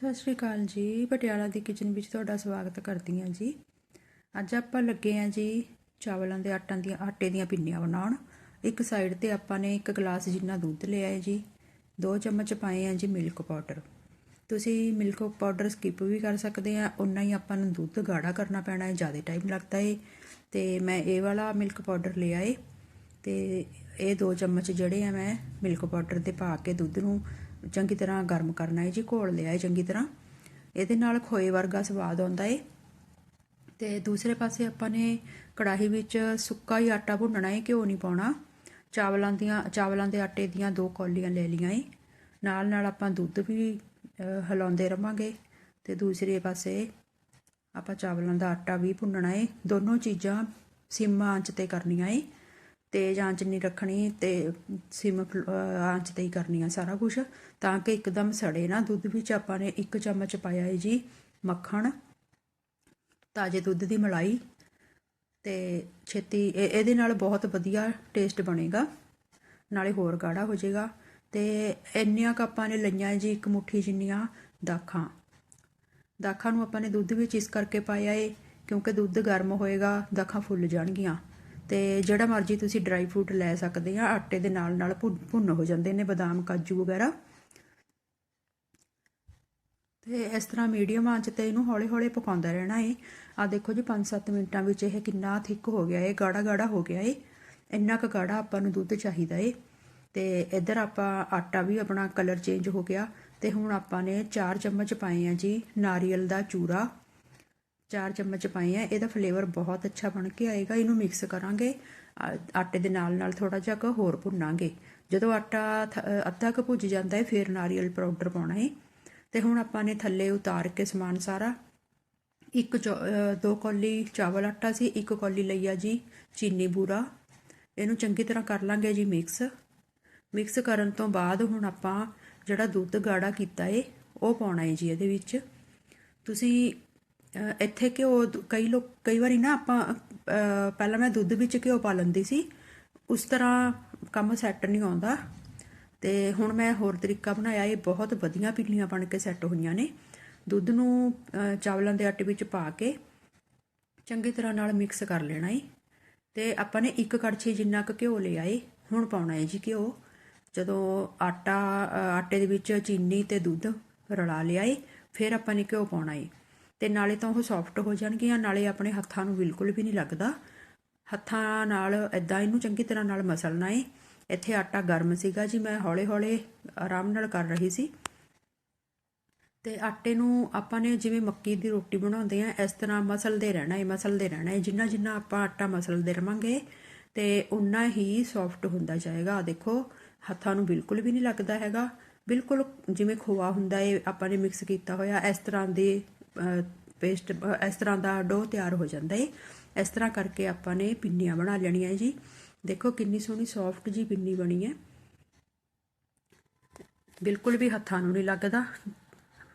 ਸਤਿ ਸ਼੍ਰੀ ਅਕਾਲ ਜੀ, ਪਟਿਆਲਾ ਦੀ ਕਿਚਨ ਵਿੱਚ ਤੁਹਾਡਾ ਸਵਾਗਤ ਕਰਦੀ ਹਾਂ ਜੀ। ਅੱਜ ਆਪਾਂ ਲੱਗੇ ਹਾਂ ਜੀ ਚਾਵਲਾਂ ਦੇ ਆਟਾਂ ਦੀਆਂ, ਆਟੇ ਦੀਆਂ ਪਿੰਨੀਆਂ ਬਣਾਉਣ। ਇੱਕ ਸਾਈਡ ਤੇ ਆਪਾਂ ਨੇ ਇੱਕ ਗਲਾਸ ਜਿੰਨਾ ਦੁੱਧ ਲਿਆ ਹੈ ਜੀ, ਦੋ ਚਮਚ ਪਾਏ ਆ ਜੀ ਮਿਲਕ ਪਾਊਡਰ ਤੁਸੀਂ ਮਿਲਕ ਪਾਊਡਰ ਸਕਿਪ ਵੀ ਕਰ ਸਕਦੇ ਆ ਉਨਾ ਹੀ ਆਪਾਂ ਨੂੰ ਦੁੱਧ ਗਾੜਾ ਕਰਨਾ ਪੈਣਾ ਹੈ, ਜ਼ਿਆਦਾ ਟਾਈਮ ਲੱਗਦਾ ਹੈ ਤੇ ਮੈਂ ਇਹ ਵਾਲਾ ਮਿਲਕ ਪਾਊਡਰ ਲਿਆ ਏ, ਤੇ ਇਹ ਦੋ ਚਮਚ ਜਿਹੜੇ ਆ ਮੈਂ ਮਿਲਕ ਪਾਊਡਰ 'ਤੇ ਪਾ ਕੇ ਦੁੱਧ ਨੂੰ ਚੰਗੀ ਤਰ੍ਹਾਂ ਗਰਮ ਕਰਨਾ ਹੈ ਜੀ, ਘੋਲ ਲਿਆ ਹੈ ਚੰਗੀ ਤਰ੍ਹਾਂ। ਇਹਦੇ ਨਾਲ ਖੋਏ ਵਰਗਾ ਸਵਾਦ ਆਉਂਦਾ ਏ। ਤੇ ਦੂਸਰੇ ਪਾਸੇ ਆਪਾਂ ਨੇ ਕੜਾਹੀ ਵਿੱਚ ਸੁੱਕਾ ਹੀ ਆਟਾ ਭੁੰਨਣਾ ਹੈ ਘਿਓ ਨਹੀਂ ਪਾਉਣਾ। ਚਾਵਲਾਂ ਦੀਆਂ, ਚਾਵਲਾਂ ਦੇ ਆਟੇ ਦੀਆਂ ਦੋ ਕੌਲੀਆਂ ਲੈ ਲਈਆਂ ਏ। ਨਾਲ ਨਾਲ ਆਪਾਂ ਦੁੱਧ ਵੀ ਹਿਲਾਉਂਦੇ ਰਵਾਂਗੇ। ਤੇ ਦੂਸਰੇ ਪਾਸੇ ਆਪਾਂ ਚਾਵਲਾਂ ਦਾ ਆਟਾ ਵੀ ਭੁੰਨਣਾ ਏ। ਦੋਨੋਂ ਚੀਜ਼ਾਂ ਸਿਮ ਆਂਚ ਤੇ ਕਰਨੀਆਂ ਏ। ਤੇਜ਼ ਆਂਚ ਨਹੀਂ ਰੱਖਣੀ ਤੇ ਸਿਮ ਫਲ- ਆਂਚ ਤੇ ਹੀ ਕਰਨੀ ਆ ਸਾਰਾ ਕੁਝ ਤਾਂ ਕਿ ਇੱਕਦਮ ਸੜੇ ਨਾ, ਦੁੱਧ ਵਿੱਚ ਆਪਾਂ ਨੇ ਇੱਕ ਚਮਚ ਪਾਇਆ ਹੈ ਜੀ ਮੱਖਣ, ਤਾਜ਼ੇ ਦੁੱਧ ਦੀ ਮਲਾਈ ਤੇ ਛੇਤੀ ਇਹਦੇ ਨਾਲ ਬਹੁਤ ਵਧੀਆ ਟੇਸਟ ਬਣੇਗਾ, ਨਾਲੇ ਹੋਰ ਗਾੜਾ ਹੋ ਜਾਏਗਾ ਤੇ ਇੰਨੀਆਂ ਕੁ ਆਪਾਂ ਨੇ ਲਈਆਂ ਜੀ ਇੱਕ ਮੁੱਠੀ ਜਿੰਨੀਆਂ ਦਾਖਾਂ। ਦਾਖਾਂ ਨੂੰ ਆਪਾਂ ਨੇ ਦੁੱਧ ਵਿੱਚ ਇਸ ਕਰਕੇ ਪਾਇਆ ਏ ਕਿਉਂਕਿ ਦੁੱਧ ਗਰਮ ਹੋਏਗਾ, ਦਾਖਾਂ ਫੁੱਲ ਜਾਣਗੀਆਂ। ਤੇ ਜਿਹੜਾ ਮਰਜ਼ੀ ਤੁਸੀਂ ਡਰਾਈ ਫਰੂਟ ਲੈ ਸਕਦੇ ਆ, ਆਟੇ ਦੇ ਨਾਲ ਨਾਲ ਭੁੰਨ ਭੁੰਨ ਹੋ ਜਾਂਦੇ ਨੇ ਬਦਾਮ, ਕਾਜੂ ਵਗੈਰਾ। ਤੇ ਇਸ ਤਰ੍ਹਾਂ ਮੀਡੀਅਮ ਆਂਚ ਤੇ ਇਹਨੂੰ ਹੌਲੀ ਹੌਲੀ ਪਕਾਉਂਦਾ ਰਹਿਣਾ ਏ। ਆ ਦੇਖੋ ਜੀ 5-7 ਮਿੰਟਾਂ ਵਿੱਚ ਇਹ ਕਿੰਨਾ ਥਿੱਕ ਹੋ ਗਿਆ ਏ ਗਾੜਾ ਗਾੜਾ ਹੋ ਗਿਆ ਏ। ਇੰਨਾ ਕੁ ਗਾੜਾ ਆਪਾਂ ਨੂੰ ਦੁੱਧ ਚਾਹੀਦਾ ਏ। ਤੇ ਇੱਧਰ ਆਪਾਂ ਆਟਾ ਵੀ ਆਪਣਾ ਕਲਰ ਚੇਂਜ ਹੋ ਗਿਆ। ਤੇ ਹੁਣ ਆਪਾਂ ਨੇ 4 ਚਮਚ ਪਾਏ ਆ ਜੀ ਨਾਰੀਅਲ ਦਾ ਚੂਰਾ। 4 ਚਮਚ ਪਾਏ ਆ, ਇਹਦਾ ਫਲੇਵਰ ਬਹੁਤ ਅੱਛਾ ਬਣ ਕੇ ਆਏਗਾ, ਇਹਨੂੰ ਮਿਕਸ ਕਰਾਂਗੇ। ਆਟੇ ਦੇ ਨਾਲ ਨਾਲ ਥੋੜਾ ਜਿਹਾ ਕੁ ਹੋਰ ਭੁੰਨਾਂਗੇ। ਜਦੋਂ ਆਟਾ ਥ- ਅੱਧਾ ਕੁ ਭੁੱਜ ਜਾਂਦਾ ਹੈ ਫਿਰ ਨਾਰੀਅਲ ਪਾਊਡਰ ਪਾਉਣਾ ਹੈ ਤੇ ਹੁਣ ਆਪਾਂ ਨੇ ਥੱਲੇ ਉਤਾਰ ਕੇ ਸਮਾਨ ਸਾਰਾ, ਇੱਕ ਚੌ- ਦੋ ਕੌਲੀ ਚਾਵਲ ਆਟਾ ਸੀ, ਇੱਕ ਕੌਲੀ ਲਈ ਆ ਜੀ ਚੀਨੀ ਬੂਰਾ। ਇਹਨੂੰ ਚੰਗੀ ਤਰ੍ਹਾਂ ਕਰ ਲਾਂਗੇ ਜੀ ਮਿਕਸ ਮਿਕਸ ਕਰਨ ਤੋਂ ਬਾਅਦ ਹੁਣ ਆਪਾਂ ਜਿਹੜਾ ਦੁੱਧ ਗਾੜਾ ਕੀਤਾ ਏ, ਉਹ ਪਾਉਣਾ ਏ ਜੀ ਇਹਦੇ ਵਿੱਚ। ਤੁਸੀਂ ਇੱਥੇ ਘਿਓ ਕਈ ਲੋਕ, ਕਈ ਵਾਰੀ ਨਾ ਆਪਾਂ ਪਹਿਲਾਂ ਮੈਂ ਦੁੱਧ ਵਿੱਚ ਘਿਓ ਪਾ ਲੈਂਦੀ ਸੀ। ਉਸ ਤਰ੍ਹਾਂ ਕੰਮ ਸੈੱਟ ਨਹੀਂ ਆਉਂਦਾ। ਤੇ ਹੁਣ ਮੈਂ ਹੋਰ ਤਰੀਕਾ ਬਣਾਇਆ। ਇਹ ਬਹੁਤ ਵਧੀਆ ਪਿੰਨੀਆਂ ਬਣ ਕੇ ਸੈੱਟ ਹੋਈਆਂ ਨੇ। ਦੁੱਧ ਨੂੰ ਚਾਵਲਾਂ ਦੇ ਆਟੇ ਵਿੱਚ ਪਾ ਕੇ ਚੰਗੀ ਤਰ੍ਹਾਂ ਨਾਲ ਮਿਕਸ ਕਰ ਲੈਣਾ ਏ। ਤੇ ਆਪਾਂ ਨੇ ਇੱਕ ਕੜਛੀ ਜਿੰਨਾ ਕੁ ਘਿਓ ਲਿਆ ਏ, ਹੁਣ ਪਾਉਣਾ ਏ ਜੀ ਘਿਓ। ਜਦੋਂ ਆਟਾ ਆਟੇ ਦੇ ਵਿੱਚ ਚੀਨੀ ਤੇ ਦੁੱਧ ਰਲਾ ਲਿਆ ਏ, ਫਿਰ ਆਪਾਂ ਨੇ ਘਿਓ ਪਾਉਣਾ ਏ। ਤੇ ਨਾਲੇ ਤਾਂ ਉਹ ਸੌਫਟ ਹੋ ਜਾਣਗੀਆਂ ਨਾਲੇ ਆਪਣੇ ਹੱਥਾਂ ਨੂੰ ਬਿਲਕੁਲ ਵੀ ਨਹੀਂ ਲੱਗਦਾ। ਹੱਥਾਂ ਨਾਲ ਐਦਾਂ ਇਹਨੂੰ ਚੰਗੀ ਤਰ੍ਹਾਂ ਨਾਲ ਮਸਲਣਾ ਏ ਇੱਥੇ ਆਟਾ ਗਰਮ ਸੀਗਾ ਜੀ, ਮੈਂ ਹੌਲੇ-ਹੌਲੇ ਆਰਾਮ ਨਾਲ ਕਰ ਰਹੀ ਸੀ। ਤੇ ਆਟੇ ਨੂੰ ਆਪਾਂ ਨੇ ਜਿਵੇਂ ਮੱਕੀ ਦੀ ਰੋਟੀ ਬਣਾਉਂਦੇ ਆ, ਇਸ ਤਰ੍ਹਾਂ ਮਸਲਦੇ ਰਹਿਣਾ ਹੈ ਮਸਲਦੇ ਰਹਿਣਾ ਹੈ ਜਿੰਨਾ ਜਿੰਨਾ ਆਪਾਂ ਆਟਾ ਮਸਲਦੇ ਰਵਾਂਗੇ ਤੇ ਉਨਾ ਹੀ ਸੌਫਟ ਹੁੰਦਾ ਜਾਏਗਾ। ਆ ਦੇਖੋ, ਹੱਥਾਂ ਨੂੰ ਬਿਲਕੁਲ ਵੀ ਨਹੀਂ ਲੱਗਦਾ ਹੈਗਾ। ਬਿਲਕੁਲ ਜਿਵੇਂ ਖੋਆ ਹੁੰਦਾ ਏ, ਆਪਾਂ ਨੇ ਮਿਕਸ ਕੀਤਾ ਹੋਇਆ, ਇਸ ਤਰ੍ਹਾਂ ਦੇ ਪੇਸਟ ਇਸ ਤਰ੍ਹਾਂ ਦਾ ਡੋ ਤਿਆਰ ਹੋ ਜਾਂਦਾ ਹੈ ਇਸ ਤਰ੍ਹਾਂ ਕਰਕੇ ਆਪਾਂ ਨੇ ਪਿੰਨੀਆਂ ਬਣਾ ਲੈਣੀਆਂ ਜੀ। ਦੇਖੋ ਕਿੰਨੀ ਸੋਹਣੀ ਸੌਫਟ ਜੀ ਪਿੰਨੀ ਬਣੀ ਹੈ ਬਿਲਕੁਲ ਵੀ ਹੱਥਾਂ ਨੂੰ ਨਹੀਂ ਲੱਗਦਾ।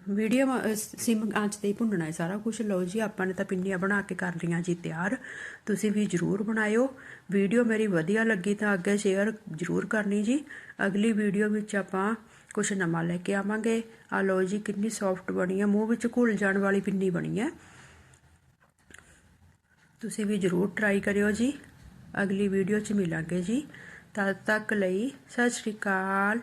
ਮੀਡੀਅਮ ਸਿਮ ਆਂਚ ਤੇ ਹੀ ਭੁੰਨਣਾ ਹੈ ਸਾਰਾ ਕੁਝ ਲਓ ਜੀ, ਆਪਾਂ ਨੇ ਤਾਂ ਪਿੰਨੀਆਂ ਬਣਾ ਕੇ ਕਰ ਲਈਆਂ ਜੀ ਤਿਆਰ। ਤੁਸੀਂ ਵੀ ਜਰੂਰ ਬਣਾਇਓ। ਵੀਡੀਓ ਮੇਰੀ ਵਧੀਆ ਲੱਗੀ ਤਾਂ ਅੱਗੇ ਸ਼ੇਅਰ ਜਰੂਰ ਕਰਨੀ ਜੀ। ਅਗਲੀ ਵੀਡੀਓ ਵਿੱਚ ਆਪਾਂ ਕੁਝ ਨਵਾਂ ਲੈ ਕੇ ਆਵਾਂਗੇ। ਆ ਲਓ ਜੀ, ਕਿੰਨੀ ਸੌਫਟ ਬਣੀ ਹੈ ਮੂੰਹ ਵਿੱਚ ਘੁਲ ਜਾਣ ਵਾਲੀ ਪਿੰਨੀ ਬਣੀ ਹੈ ਤੁਸੀਂ ਵੀ ਜਰੂਰ ਟਰਾਈ ਕਰਿਓ ਜੀ। ਅਗਲੀ ਵੀਡੀਓ 'ਚ ਮਿਲਾਂਗੇ ਜੀ। ਤਦ ਤੱਕ ਲਈ ਸਤਿ ਸ਼੍ਰੀ ਅਕਾਲ।